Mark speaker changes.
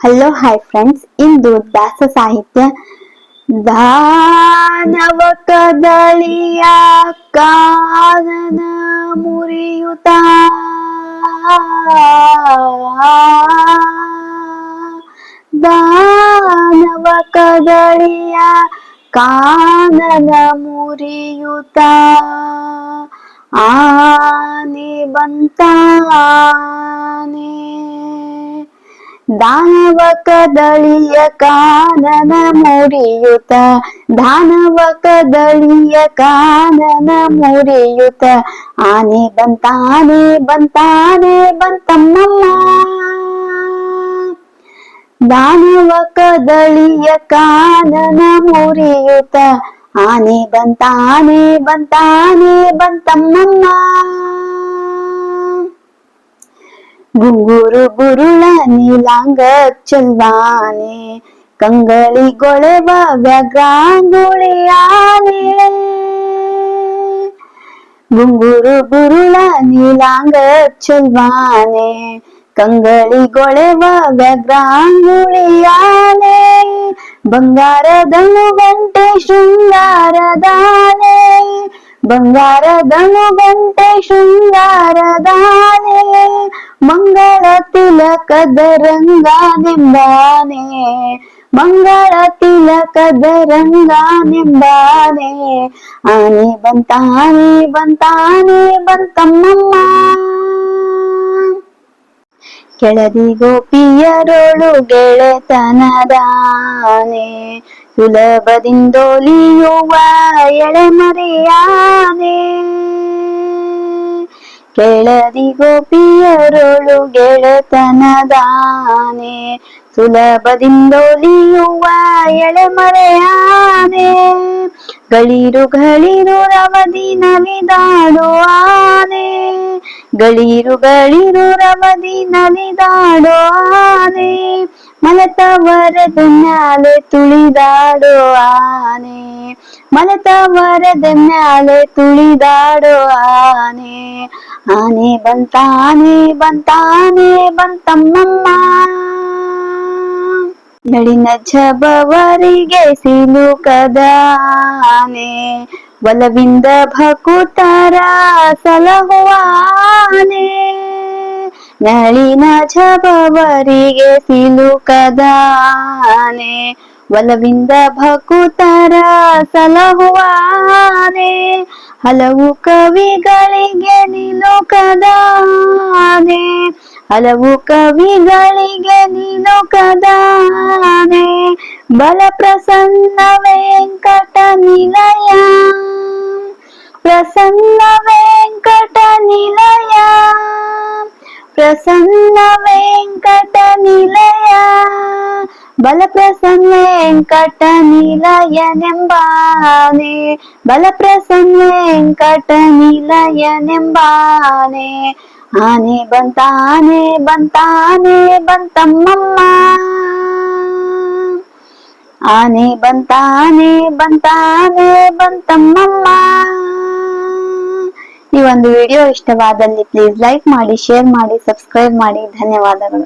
Speaker 1: Hello hi friends ಇಂದು ದಾಸ ಸಾಹಿತ್ಯ ದಾನವ ಕದಳಿಯ ಕಾನನ ಮುರಿಯುತ್ತ ದಾನವ ಕದಳಿಯ ಕಾನನ ಮುರಿಯುತ್ತ ಆನೆ ಬಂತಾನೆ ದಾನವ ಕದಳಿಯ ಕಾನನ ಮುರಿಯುತ ದಾನವ ಕದಳಿಯ ಕಾನನ ಮುರಿಯುತ ಆನೆ ಬಂತಾನೆ ಬಂತಾನೆ, ಬಂತಮ್ಮಮ್ಮ. ದಾನವ ಕದಳಿಯ ಕಾನನ ಮುರಿಯುತ ಆನೆ ಬಂತಾನೆ ಬಂತಾನೆ, ಬಂತಮ್ಮಮ್ಮ. ಗುಂಗುರು ಗುರುಳ ನೀಲಾಂಗ ಚೆಲ್ವಾನೆ ಕಂಗಳಿ ಗೊಳೆವ ವ್ಯಗ್ರಾಂಗುಳಿಯಾನೆ ಗುಂಗುರು ಗುರುಳ ನೀಲಾಂಗ ಚೆಲ್ವಾನೆ ಕಂಗಳಿ ಗೊಳೆವ ವ್ಯಗ್ರಾಂಗುಳಿಯಾನೆ ಬಂಗಾರದನು ಗಂಟೆ ಶೃಂಗಾರದಾನೆ ಬಂಗಾರದನು ಗಂಟೆ ಶೃಂಗಾರದಾನೆ ಮಂಗಳ ತಿಲಕದ ರಂಗಾನೆಂಬಾನೆ ಮಂಗಳ ತಿಲಕದ ರಂಗಾನೆಂಬಾನೆ ಆನೆ ಬಂತಾನೆ ಬಂತಾನೆ ಬಂತಮ್ಮಮ್ಮ ಕೆಳದಿ ಗೋಪಿಯರೊಳು ಗೆಳೆತನದಾನೆ ಸುಲಭದಿಂದೊಲಿಯುವ ಎಳೆಮರೆಯಾನೆ ಕೆಳದಿ ಗೋಪಿಯರೊಳು ಗೆಳೆತನದಾನೆ ಸುಲಭದಿಂದೊಲಿಯುವ ಎಳೆಮರೆಯಾನೆ ಗಳಿರು ಗಳಿರು ರವದಿ ನಲಿದಾಡುವ ಆನೆ ಗಳಿರು ಗಳಿರು ರವದಿ ನಲಿದಾಡೋ ಆನೆ ಮಲತವರದ ಮ್ಯಾಲೆ ತುಳಿದಾಡೋ ಆನೆ. ಮಲತವರದ ಮ್ಯಾಲೆ ತುಳಿದಾಡೋ ಆನೆ. ಆನೆ ಬಂತಾನೆ ಬಂತಾನೆ, ಬಂತಮ್ಮಮ್ಮ. ನಳಿನ ಝಬವರಿಗೆ ಸಿಲುಕದ ಆನೆ ಒಲವಿಂದ ಭಕುತರ ಸಲಹುವಾನೆ. ನಳಿನ ಜಪವರಿಗೆ ಸಿಲುಕದಾನೆ ಒಲವಿಂದ ಭಕುತರ ಸಲಹುವಾನೆ, ಹಲವು ಕವಿಗಳಿಗೆ ನಿಲುಕದಾನೆ ಹಲವು ಕವಿಗಳಿಗೆ ನಿಲುಕದಾನೆ ಬಲ ಪ್ರಸನ್ನ ವೆಂಕಟ ನಿಲಯ, ಪ್ರಸನ್ನ ಬಲ ಪ್ರಸನ್ನ ವೆಂಕಟ ನಿಲಯನೆಂಬಾನೆ ಬಲ ಪ್ರಸನ್ನ ವೆಂಕಟ ನಿಲಯನೆಂಬಾನೆ ಆನೆ ಬಂತಾನೆ ಬಂತಾನೆ, ಬಂತಮ್ಮಮ್ಮ. ಆನೆ ಬಂತಾನೆ ಬಂತಾನೆ, ಬಂತಮ್ಮಮ್ಮ. ಈ ಒಂದು ವಿಡಿಯೋ ಇಷ್ಟವಾದಲ್ಲಿ ಪ್ಲೀಸ್ ಲೈಕ್ ಮಾಡಿ ಶೇರ್ ಮಾಡಿ ಸಬ್ಸ್ಕ್ರೈಬ್ ಮಾಡಿ. ಧನ್ಯವಾದಗಳು.